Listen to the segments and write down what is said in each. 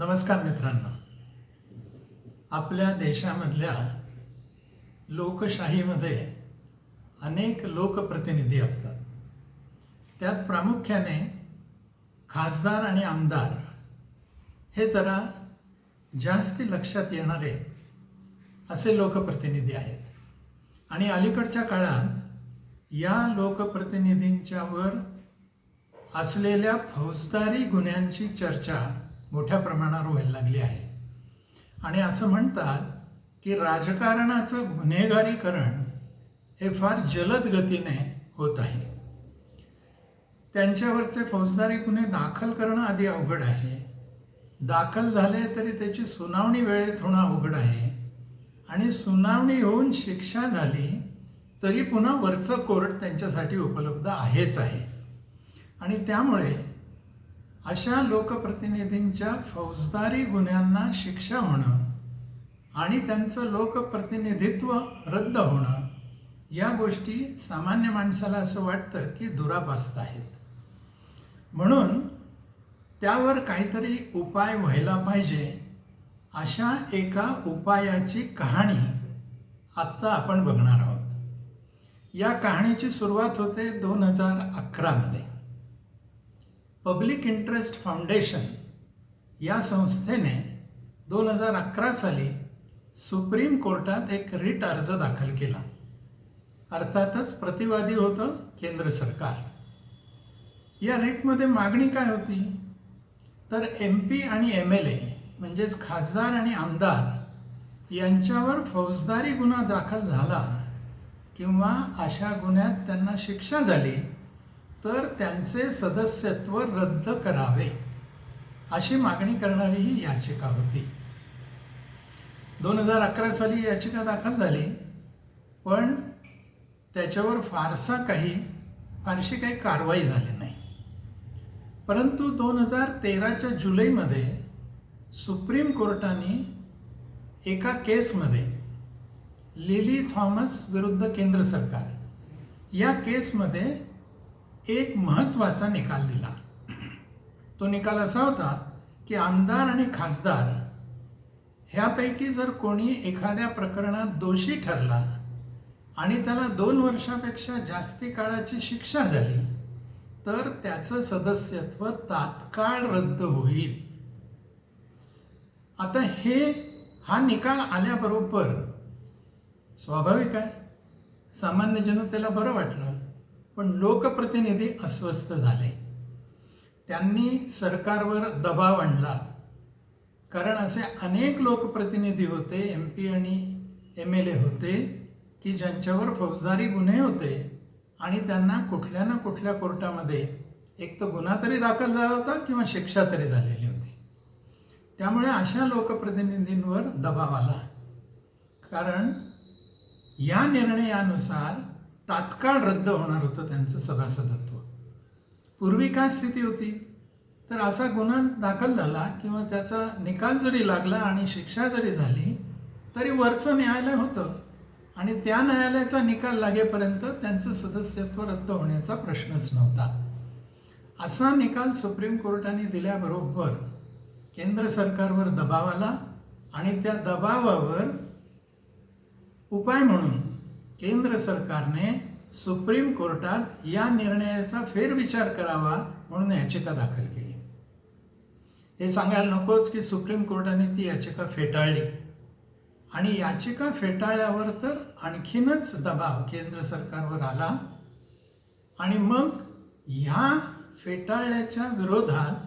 नमस्कार मित्रांनो. आपल्या देशामधल्या लोकशाहीमध्ये अनेक लोकप्रतिनिधी असतात. त्यात प्रामुख्याने खासदार आणि आमदार हे जरा जास्ती लक्षात येणारे असे लोकप्रतिनिधी आहेत. आणि अलीकडच्या काळात या लोकप्रतिनिधींच्यावर असलेल्या फौजदारी गुन्ह्यांची चर्चा मोठ्या प्रमाणावर व्हायला लागली आहे. आणि असं म्हणतात की राजकारणाचं गुन्हेगारीकरण हे फार जलद गतीने होत आहे. त्यांच्यावरचे फौजदारी गुन्हे दाखल करणं आधी अवघड आहे. दाखल झाले तरी त्याची सुनावणी वेळेत होणं अवघड आहे. आणि सुनावणी होऊन शिक्षा झाली तरी पुन्हा वरचं कोर्ट त्यांच्यासाठी उपलब्ध आहेच आहे. आणि त्यामुळे अशा लोकप्रतिनिधींच्या फौजदारी गुन्ह्यांना शिक्षा होणं आणि त्यांचं लोकप्रतिनिधित्व रद्द होणं या गोष्टी सामान्य माणसाला असं वाटतं की दुरापास्त आहेत. म्हणून त्यावर काहीतरी उपाय व्हायला पाहिजे अशा एका उपायाची कहाणी आत्ता आपण बघणार आहोत. या कहाणीची सुरुवात होते दोन हजार अकरामध्ये. पब्लिक इंटरेस्ट फाउंडेशन या संस्थेने दोन हजार अकरा साली सुप्रीम कोर्टात एक रिट अर्ज दाखल केला. अर्थातच प्रतिवादी होतं केंद्र सरकार. या रिटमध्ये मागणी काय होती? तर एम पी आणि एम एल ए म्हणजेच खासदार आणि आमदार यांच्यावर फौजदारी गुन्हा दाखल झाला किंवा अशा गुन्ह्यात त्यांना शिक्षा झाली तर त्यांचे सदस्यत्व रद्द करावे अशी मागणी करणारी ही याचिका होती. दोन हजार अकरा साली याचिका दाखल झाली पण त्याच्यावर फारसा काही फारशी काही कारवाई झाली नाही. परंतु दोन हजार तेराच्या जुलैमध्ये सुप्रीम कोर्टाने एका केसमध्ये लिली थॉमस विरुद्ध केंद्र सरकार या केसमध्ये एक महत्त्वाचा निकाल दिला. तो निकाल असा होता की आमदार आणि खासदार ह्यापैकी जर कोणी एखाद्या प्रकरणात दोषी ठरला आणि त्याला दोन वर्षापेक्षा जास्ती काळाची शिक्षा झाली तर त्याचं सदस्यत्व तात्काळ रद्द होईल. आता हे हा निकाल आल्याबरोबर स्वाभाविक आहे. सामान्य जनतेला बरं वाटलं. पण लोकप्रतिनिधी अस्वस्थ झाले. त्यांनी सरकारवर दबाव आणला. कारण असे अनेक लोकप्रतिनिधी होते एम पी आणि एम एल ए होते की ज्यांच्यावर फौजदारी गुन्हे होते आणि त्यांना कुठल्या ना कुठल्या कोर्टामध्ये एक तर गुन्हा तरी दाखल झाला होता किंवा शिक्षा तरी झालेली होती. त्यामुळे अशा लोकप्रतिनिधींवर दबाव आला. कारण या निर्णयानुसार तात्काळ रद्द होणार होतं त्यांचं सभासदत्व. पूर्वी काय स्थिती होती? तर असा गुन्हा दाखल झाला किंवा त्याचा निकाल जरी लागला आणि शिक्षा जरी झाली तरी वरचं न्यायालय होतं. आणि त्या न्यायालयाचा निकाल लागेपर्यंत त्यांचं सदस्यत्व रद्द होण्याचा प्रश्नच नव्हता. असा निकाल सुप्रीम कोर्टाने दिल्याबरोबर केंद्र सरकारवर दबाव आला आणि त्या दबावावर उपाय म्हणून केंद्र सरकारने सुप्रीम कोर्टात या निर्णयाचा फेरविचार करावा म्हणून याचिका दाखल केली. हे सांगायला नकोच की सुप्रीम कोर्टाने ती याचिका फेटाळली. आणि याचिका फेटाळल्यावर तर आणखीनच दबाव केंद्र सरकारवर आला. आणि मग ह्या फेटाळल्याच्या विरोधात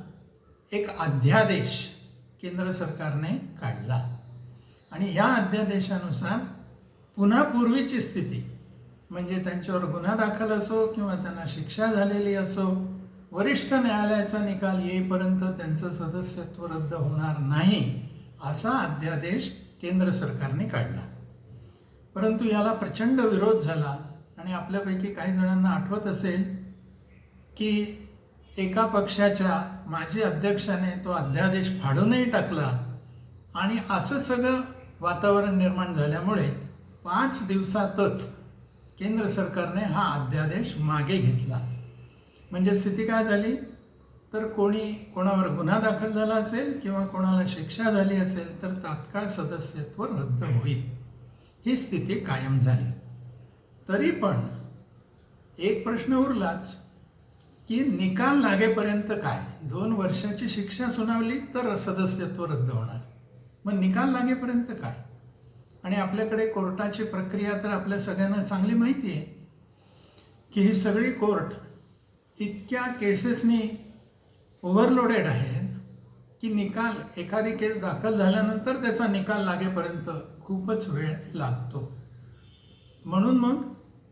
एक अध्यादेश केंद्र सरकारने काढला. आणि ह्या अध्यादेशानुसार पुन्हा पूर्वीची स्थिती म्हणजे त्यांच्यावर गुन्हा दाखल असो किंवा त्यांना शिक्षा झालेली असो वरिष्ठ न्यायालयाचा निकाल येईपर्यंत त्यांचं सदस्यत्व रद्द होणार नाही असा अध्यादेश केंद्र सरकारने काढला. परंतु याला प्रचंड विरोध झाला आणि आपल्यापैकी काही जणांना आठवत असेल की एका पक्षाच्या माजी अध्यक्षाने तो अध्यादेश फाडूनही टाकला आणि असं सगळं वातावरण निर्माण झाल्यामुळे पाच दिवसातच केंद्र सरकारने हा अध्यादेश मागे घेतला. म्हणजे स्थिती काय झाली? तर कोणी कोणावर गुन्हा दाखल झाला असेल किंवा कोणाला शिक्षा झाली असेल तर तात्काळ सदस्यत्व रद्द होईल. ही स्थिती कायम झाली. तरी पण एक प्रश्न उरलाच की निकाल लागेपर्यंत काय? दोन वर्षाची शिक्षा सुनावली तर सदस्यत्व रद्द होणार. मग निकाल लागेपर्यंत काय? आणि आपल्याकडे कोर्टाची प्रक्रिया तर आपल्या सगळ्यांना चांगली माहिती आहे की ही सगळी कोर्ट इतक्या केसेसनी ओव्हरलोडेड आहेत की निकाल एखादी केस दाखल झाल्यानंतर त्याचा निकाल लागेपर्यंत खूपच वेळ लागतो. म्हणून मग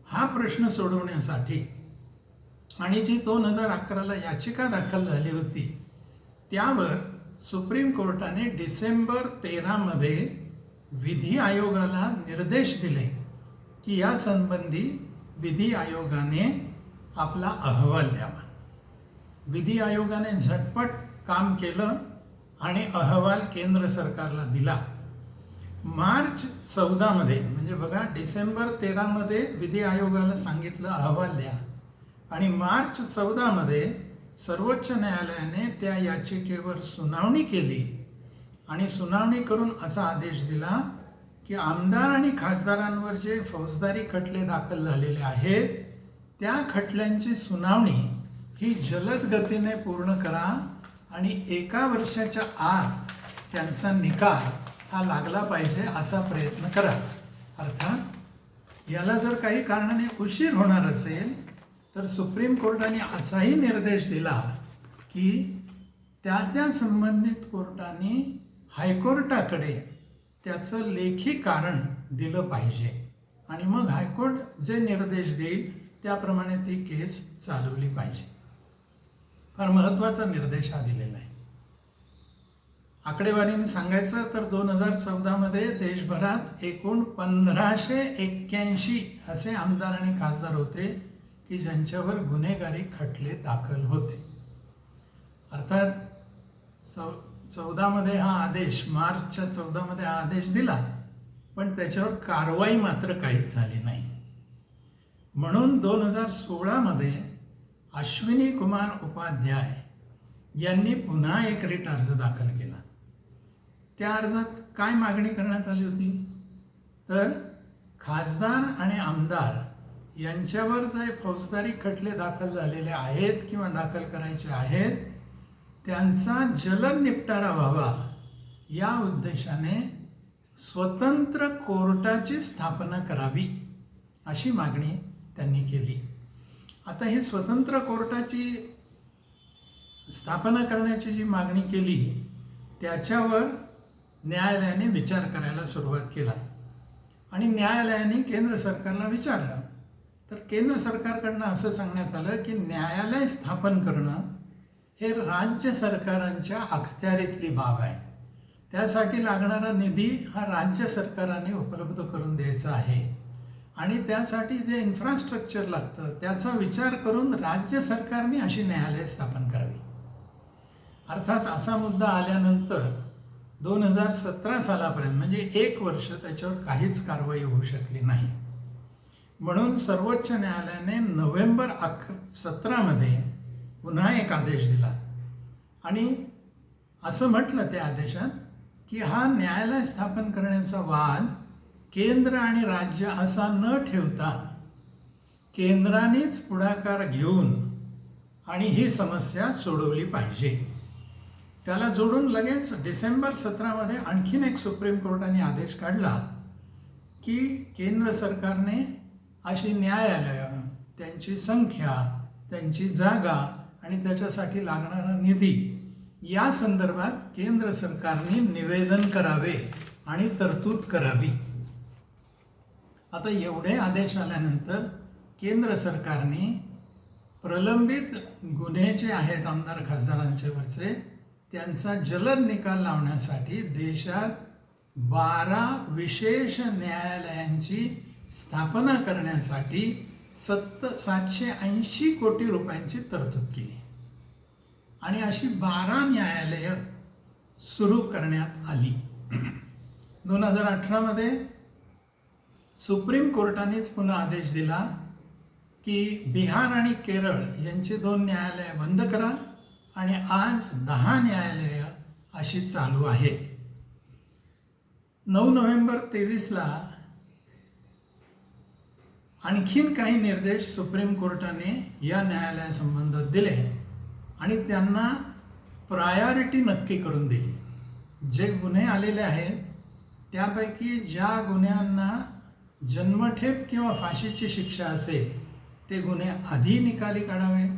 हा प्रश्न सोडवण्यासाठी आणि जी दोन हजार अकराला याचिका दाखल झाली होती त्यावर सुप्रीम कोर्टाने डिसेंबर तेरामध्ये विधी आयोगाला निर्देश दिले की या संबंधी विधी आयोगाने आपला अहवाल द्यावा. विधी आयोगाने झटपट काम केलं आणि अहवाल केंद्र सरकारला दिला. मार्च चौदामध्ये म्हणजे बघा डिसेंबर तेरामध्ये विधी आयोगाला सांगितलं अहवाल द्या. आणि मार्च चौदामध्ये सर्वोच्च न्यायालयाने त्या याचिकेवर सुनावणी केली आणि सुनावणी करून असा आदेश दिला की आमदार आणि खासदारांवर जे फौजदारी खटले दाखल झालेले आहेत त्या खटल्यांची सुनावणी ही जलद गतीने पूर्ण करा आणि एका वर्षाच्या आत त्यांचा निकाल हा लागला पाहिजे असा प्रयत्न करा. अर्थात याला जर काही कारणाने उशीर होणार असेल तर सुप्रीम कोर्टाने असाही निर्देश दिला की त्या त्या संबंधित कोर्टाने हायकोर्टाकडे त्याचं लेखी कारण दिलं पाहिजे. आणि मग हायकोर्ट जे निर्देश देईल त्याप्रमाणे ती केस चालवली पाहिजे. फार महत्त्वाचा निर्देश हा दिलेला आहे. आकडेवारीने सांगायचं तर दोन हजार चौदामध्ये देशभरात एकूण पंधराशे एक्क्याऐंशी असे आमदार आणि खासदार होते की ज्यांच्यावर गुन्हेगारी खटले दाखल होते. अर्थात चौ चौदामध्ये हा आदेश मार्चच्या चौदामध्ये हा आदेश दिला. पण त्याच्यावर कारवाई मात्र काहीच झाली नाही. म्हणून दोन हजार सोळामध्ये अश्विनी कुमार उपाध्याय यांनी पुन्हा एक रिट अर्ज दाखल केला. त्या अर्जात काय मागणी करण्यात आली होती? तर खासदार आणि आमदार यांच्यावर जे फौजदारी खटले दाखल झालेले आहेत किंवा दाखल करायचे आहेत त्यांचा जलद निपटारा व्हावा या उद्देशाने स्वतंत्र कोर्टाची स्थापना करावी अशी मागणी त्यांनी केली. आता ही स्वतंत्र कोर्टाची स्थापना करण्याची जी मागणी केली त्याच्यावर न्यायालयाने विचार करायला सुरुवात केला आणि न्यायालयाने केंद्र सरकारला विचारलं. तर केंद्र सरकारकडनं असं सांगण्यात आलं की न्यायालय स्थापन करणं हे राज्य सरकारांच्या अखत्यारीतली बाब आहे. त्यासाठी लागणारा निधी हा राज्य सरकाराने उपलब्ध करून द्यायचा आहे. आणि त्यासाठी जे इन्फ्रास्ट्रक्चर लागतं त्याचा विचार करून राज्य सरकारने अशी न्यायालय स्थापन करावी. अर्थात असा मुद्दा आल्यानंतर दोन हजार सतरा सालापर्यंत म्हणजे एक वर्ष त्याच्यावर काहीच कारवाई होऊ शकली नाही. म्हणून सर्वोच्च न्यायालयाने नोव्हेंबर अक सतरामध्ये पुन्हा एक आदेश दिला. आणि असं म्हटलं त्या आदेशात की हा न्यायालय स्थापन करण्याचा वाद केंद्र आणि राज्य असा न ठेवता केंद्रानेच पुढाकार घेऊन आणि ही समस्या सोडवली पाहिजे. त्याला जोडून लगेच डिसेंबर सतरामध्ये आणखीन एक सुप्रीम कोर्टाने आदेश काढला की केंद्र सरकारने अशी न्यायालयं त्यांची संख्या त्यांची जागा आणि त्याच्यासाठी लागणारा निधी. या संदर्भात केंद्र सरकारने निवेदन करावे आणि तरतूद करावी. आता एवढे आदेश आल्यानंतर केंद्र सरकारने प्रलंबित गुन्हे जे आहेत आमदार खासदारांचे वरचे त्यांचा जलद निकाल लावण्यासाठी देशात बारा विशेष न्यायालयांची स्थापना करण्यासाठी सत्त सातशे ऐंशी कोटी रुपयांची तरतूद केली. आणि अशी बारा न्यायालयं सुरू करण्यात आली. दोन हजार अठरामध्ये सुप्रीम कोर्टानेच पुन्हा आदेश दिला की बिहार आणि केरळ यांची दोन न्यायालयं बंद करा आणि आज दहा न्यायालयं अशी चालू आहेत. नऊ नोव्हेंबर तेवीसला आणखीन काही निर्देश सुप्रीम कोर्टाने या न्यायालयासंबंधात दिले. आणि त्यांना प्रायोरिटी नक्की करून दिली. जे गुन्हे आलेले आहेत त्यापैकी ज्या गुन्ह्यांना जन्मठेप किंवा फाशीची शिक्षा असेल ते गुन्हे आधी निकाली काढावे.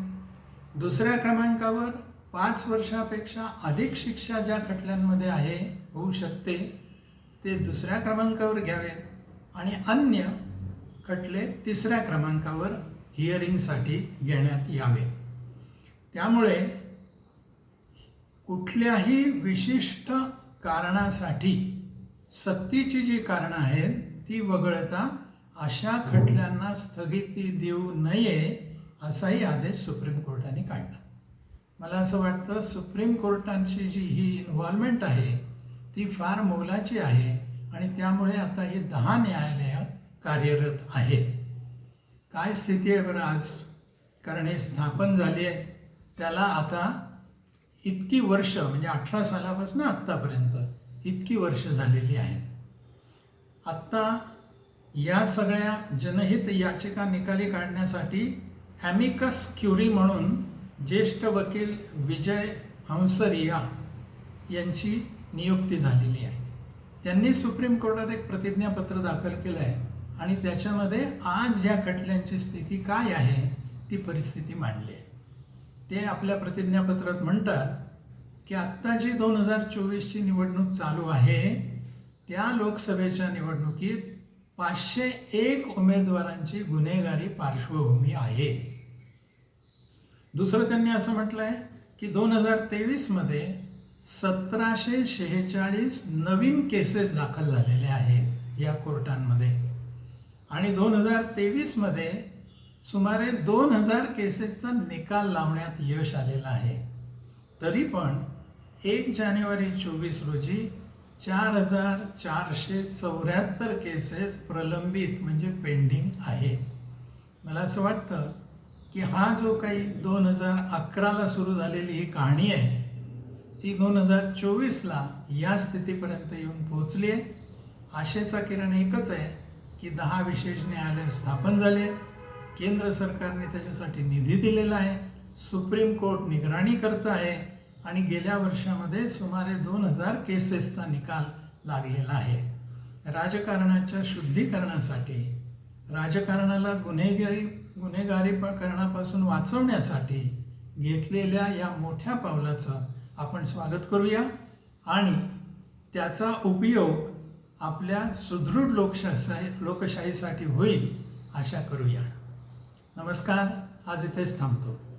दुसऱ्या क्रमांकावर पाच वर्षापेक्षा अधिक शिक्षा ज्या खटल्यांमध्ये आहे होऊ शकते ते दुसऱ्या क्रमांकावर घ्यावेत. आणि अन्य खटले तिसऱ्या क्रमांकावर हिअरिंगसाठी घेण्यात यावे. त्यामुळे कुठल्याही विशिष्ट कारणासाठी सक्तीची जी कारणं आहेत ती वगळता अशा खटल्यांना स्थगिती देऊ नये असाही आदेश सुप्रीम कोर्टाने काढला. मला असं वाटतं सुप्रीम कोर्टांची जी ही इन्व्हॉल्वमेंट आहे ती फार मोलाची आहे आणि त्यामुळे आता ही दहा न्यायालयात कार्यरत आहेत काय स्थिती आहे बरं आज? कारण हे स्थापन झाली आहे. त्याला आता इतकी वर्ष म्हणजे अठरा सालापासून आत्तापर्यंत इतकी वर्ष झालेली आहेत. आत्ता या सगळ्या जनहित याचिका निकाली काढण्यासाठी ॲमिकस क्युरी म्हणून ज्येष्ठ वकील विजय हंसरिया यांची नियुक्ती झालेली आहे. त्यांनी सुप्रीम कोर्टात एक प्रतिज्ञापत्र दाखल केलं आहे. आणि त्याच्यामध्ये आज ह्या खटल्यांची स्थिती काय आहे ती परिस्थिती मांडली. आहे ते आपल्या प्रतिज्ञापत्रात म्हणतात की आत्ता जी दोन हजार चोवीसची निवडणूक चालू आहे त्या लोकसभेच्या निवडणुकीत पाचशे एक उमेदवारांची गुन्हेगारी पार्श्वभूमी आहे. दुसरं त्यांनी असं म्हटलं आहे की दोन हजार तेवीसमध्ये सतराशे शेहेचाळीस नवीन केसेस दाखल झालेले आहेत या कोर्टांमध्ये. आणि दोन हजार तेवीसमध्ये सुमारे दोन हजार केसेसचा निकाल लावण्यात यश आलेलं आहे. तरी पण एक जानेवारी चोवीस रोजी चार हजार चारशे चौऱ्याहत्तर केसेस प्रलंबित म्हणजे पेंडिंग आहे. मला असं वाटतं की हा जो काही दोन हजार अकराला सुरू झालेली ही कहाणी आहे ती दोन हजार चोवीसला या स्थितीपर्यंत येऊन पोहोचली आहे. आशेचा किरण एकच आहे की दहा विशेष न्यायालय स्थापन झाले. केंद्र सरकारने त्याच्यासाठी निधी दिलेला आहे. सुप्रीम कोर्ट निगराणी करत आहे. आणि गेल्या वर्षामध्ये सुमारे दोन हजार केसेसचा निकाल लागलेला आहे. राजकारणाच्या शुद्धीकरणासाठी राजकारणाला गुन्हेगारी गुन्हेगारी करण्यापासून वाचवण्यासाठी घेतलेल्या या मोठ्या पावलाचं आपण स्वागत करूया. आणि त्याचा उपयोग आपल्या सुदृढ लोकशाही लोकशाहीसाठी होईल आशा करूया. नमस्कार. आज इथेच थांबतो.